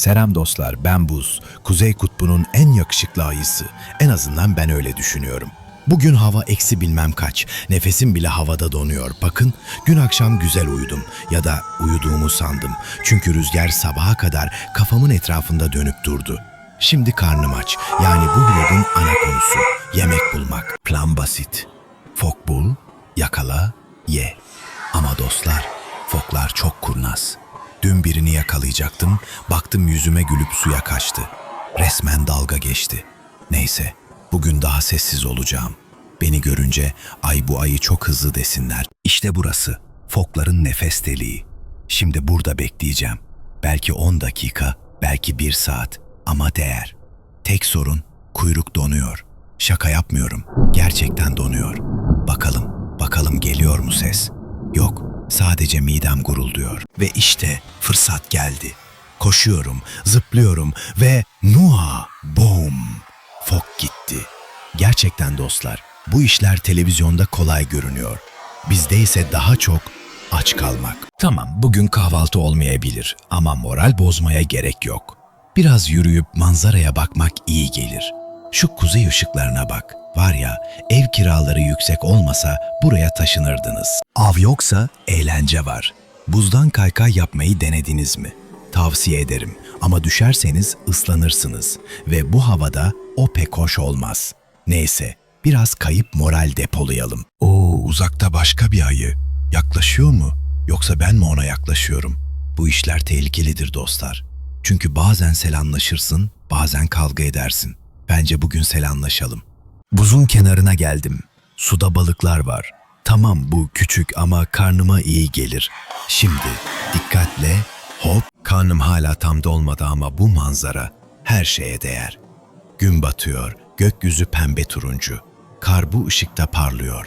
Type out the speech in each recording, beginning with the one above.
Selam dostlar, ben Buz. Kuzey Kutbu'nun en yakışıklı ayısı. En azından ben öyle düşünüyorum. Bugün hava eksi bilmem kaç. Nefesim bile havada donuyor. Bakın, dün akşam güzel uyudum. Ya da uyuduğumu sandım. Çünkü rüzgar sabaha kadar kafamın etrafında dönüp durdu. Şimdi karnım aç. Yani bu vlogun ana konusu. Yemek bulmak. Plan basit. Fok bul, yakala, ye. Ama dostlar, foklar çok kurnaz. Dün birini yakalayacaktım, baktım yüzüme gülüp suya kaçtı. Resmen dalga geçti. Neyse, bugün daha sessiz olacağım. Beni görünce ay bu ayı çok hızlı desinler. İşte burası, fokların nefes deliği. Şimdi burada bekleyeceğim. Belki 10 dakika, belki 1 saat ama değer. Tek sorun kuyruk donuyor. Şaka yapmıyorum. Gerçekten donuyor. Bakalım, bakalım geliyor mu ses? Yok, sadece midem gurulduyor. Ve işte fırsat geldi. Koşuyorum, zıplıyorum ve Nuha, boom, fok gitti. Gerçekten dostlar, bu işler televizyonda kolay görünüyor. Bizde ise daha çok aç kalmak. Tamam, bugün kahvaltı olmayabilir ama moral bozmaya gerek yok. Biraz yürüyüp manzaraya bakmak iyi gelir. Şu kuzey ışıklarına bak. Var ya, ev kiraları yüksek olmasa buraya taşınırdınız. Av yoksa eğlence var. Buzdan kaykay yapmayı denediniz mi? Tavsiye ederim ama düşerseniz ıslanırsınız ve bu havada o pek hoş olmaz. Neyse, biraz kayıp moral depolayalım. Oo, uzakta başka bir ayı. Yaklaşıyor mu? Yoksa ben mi ona yaklaşıyorum? Bu işler tehlikelidir dostlar. Çünkü bazen selamlaşırsın, bazen kavga edersin. Bence bugün selamlaşalım. Buzun kenarına geldim. Suda balıklar var. Tamam bu küçük ama karnıma iyi gelir. Şimdi dikkatle hop karnım hala tam dolmadı ama bu manzara her şeye değer. Gün batıyor, gökyüzü pembe turuncu. Kar bu ışıkta parlıyor.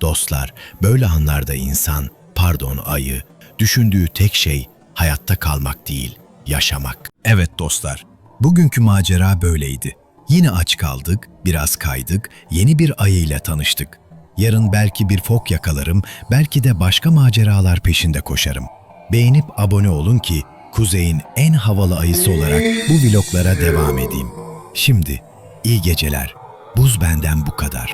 Dostlar, böyle anlarda insan, pardon ayı, düşündüğü tek şey hayatta kalmak değil, yaşamak. Evet dostlar, bugünkü macera böyleydi. Yine aç kaldık, biraz kaydık, yeni bir ayı ile tanıştık. Yarın belki bir fok yakalarım, belki de başka maceralar peşinde koşarım. Beğenip abone olun ki Kuzey'in en havalı ayısı olarak bu vloglara devam edeyim. Şimdi iyi geceler. Buz benden bu kadar.